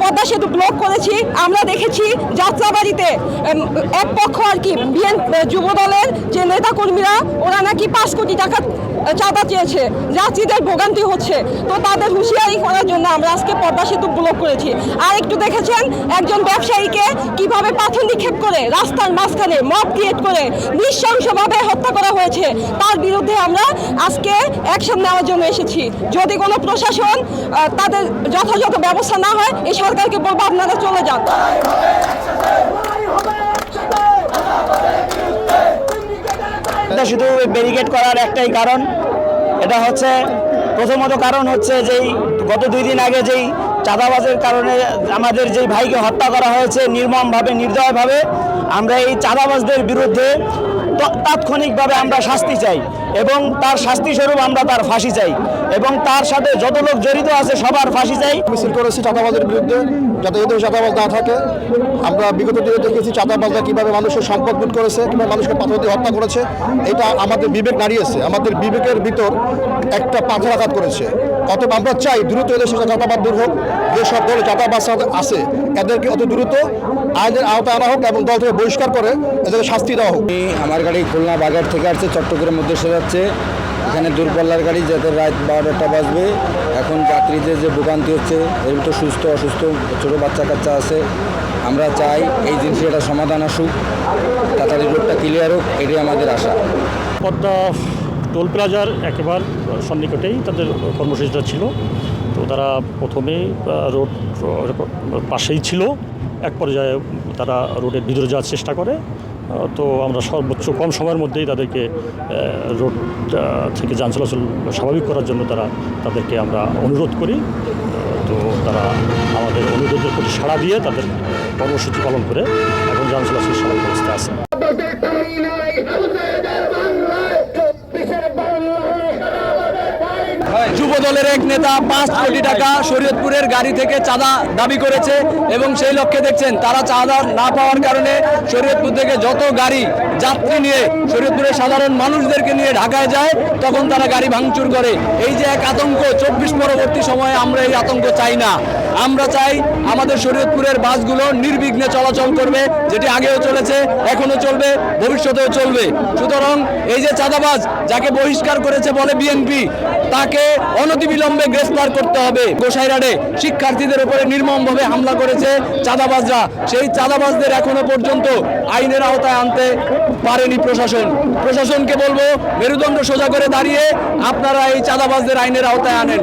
পদ্মা সেতু ব্লক করেছি। আমরা দেখেছি যাত্রাবাড়িতে এক পক্ষ আর কি, বিএন যুব দলের যে নেতাকর্মীরা, ওরা নাকি পাঁচ কোটি টাকা চাঁদা চেয়েছে যাত্রীদের ভোগান্তি হচ্ছে। তো তাদের হুঁশিয়ারি করার জন্য আমরা আজকে পদ্মা সেতু ব্লক করেছি। আর একটু দেখেছেন, একজন ব্যবসায়ীকে কীভাবে পাথর নিক্ষেপ করে, রাস্তার মাঝখানে মব ক্রিয়েট করে নৃশংসভাবে হত্যা করা হয়েছে, তার বিরুদ্ধে আমরা আজকে অ্যাকশন নেওয়ার জন্য এসেছি। যদি কোনো প্রশাসন তাদের যথাযথ ব্যবস্থা না হয়, এই সরকারকে বলব আপনারা চলে যান। এটা শুধু ব্যারিকেড করার একটাই কারণ। এটা হচ্ছে প্রথমত কারণ হচ্ছে যেই গত দুই দিন আগে যেই চাঁদাবাজের কারণে আমাদের যেই ভাইকে হত্যা করা হয়েছে নির্মমভাবে, নির্দয়ভাবে, আমরা এই চাঁদাবাজদের বিরুদ্ধে তাৎক্ষণিকভাবে আমরা শাস্তি চাই এবং তার শাস্তি স্বরূপ আমরা তার ফাঁসি চাই এবং তার সাথে যত লোক জড়িত আছে সবার ফাঁসি চাই। মিছিল করেছি চাঁদাবাজের বিরুদ্ধে। যাতে এদের চাঁদাবাজ না থাকে, আমরা বিগত দিনে দেখেছি চাঁদাবাজরা কীভাবে মানুষের সম্পদ লুট করেছে কিংবা মানুষকে পাথর দিয়ে হত্যা করেছে। এটা আমাদের বিবেক নাড়িয়েছে, আমাদের বিবেকের ভিতর একটা পাথর আঘাত করেছে। অতএব আমরা চাই দ্রুত সাথে চাঁদাবাদ দূর হোক। যেসব দলে চাঁদাবাজ আছে এদেরকে অত দ্রুত আইনের আওতায় আনা হোক এবং দল থেকে বহিষ্কার করে এদেরকে শাস্তি দেওয়া হোক। আমার গাড়ি খুলনা বাগের থেকে আসছে চট্টগ্রামের মধ্যে এসে যাচ্ছে। এখানে দূরপাল্লার গাড়ি যাতে রাত বারোটা বাজবে। এখন যাত্রীদের যে ভোগান্তি হচ্ছে এর তো সুস্থ অসুস্থ ছোটো বাচ্চা কাচ্চা আছে। আমরা চাই এই জিনিসের একটা সমাধান আসুক তাড়াতাড়ি রোডটা ক্লিয়ার হোক এটাই আমাদের আশা। পদ্মা টোল প্লাজার একেবারে সন্নিকটেই তাদের কর্মসূচিটা ছিল। তারা প্রথমে রোড পাশেই ছিল। এক পর্যায়ে তারা রোডের ভিতরে যাওয়ার চেষ্টা করে। তো আমরা সর্বোচ্চ কম সময়ের মধ্যেই তাদেরকে রোড থেকে যান চলাচল স্বাভাবিক করার জন্য তারা তাদেরকে আমরা অনুরোধ করি। তো তারা আমাদের অনুরোধের প্রতি সাড়া দিয়ে তাদের কর্মসূচি পালন করে এখন যান চলাচল স্বাভাবিক অবস্থায় আছে। যুব দলের এক নেতা পাঁচ কোটি টাকা শরীয়তপুরের গাড়ি থেকে চাঁদা দাবি করেছে এবং সেই লক্ষ্যে দেখছেন তারা চাঁদা না পাওয়ার কারণে শরীয়তপুর থেকে যত গাড়ি যাত্রী নিয়ে শরীয়তপুরের সাধারণ মানুষদেরকে নিয়ে ঢাকায় যায়, তখন তারা গাড়ি ভাঙচুর করে। এই যে এক আতঙ্ক, চব্বিশ পরবর্তী সময়ে আমরা এই আতঙ্ক চাই না। আমরা চাই আমাদের শরীয়তপুরের বাসগুলো নির্বিঘ্নে চলাচল করবে, যেটি আগেও চলেছে, এখনও চলবে, ভবিষ্যতেও চলবে। সুতরাং এই যে চাঁদাবাজ যাকে বহিষ্কার করেছে বলে বিএনপি তাকে অনতিবিলম্বে গ্রেফতার করতে হবে। গোসাইরাডে শিক্ষার্থীদের উপরে নির্মমভাবে হামলা করেছে চাঁদাবাজরা। সেই চাঁদাবাজদের এখনও পর্যন্ত আইনের আওতায় আনতে পারেনি প্রশাসন। প্রশাসনকে বলব, মেরুদণ্ড সোজা করে দাঁড়িয়ে আপনারা এই চাঁদাবাজদের আইনের আওতায় আনেন।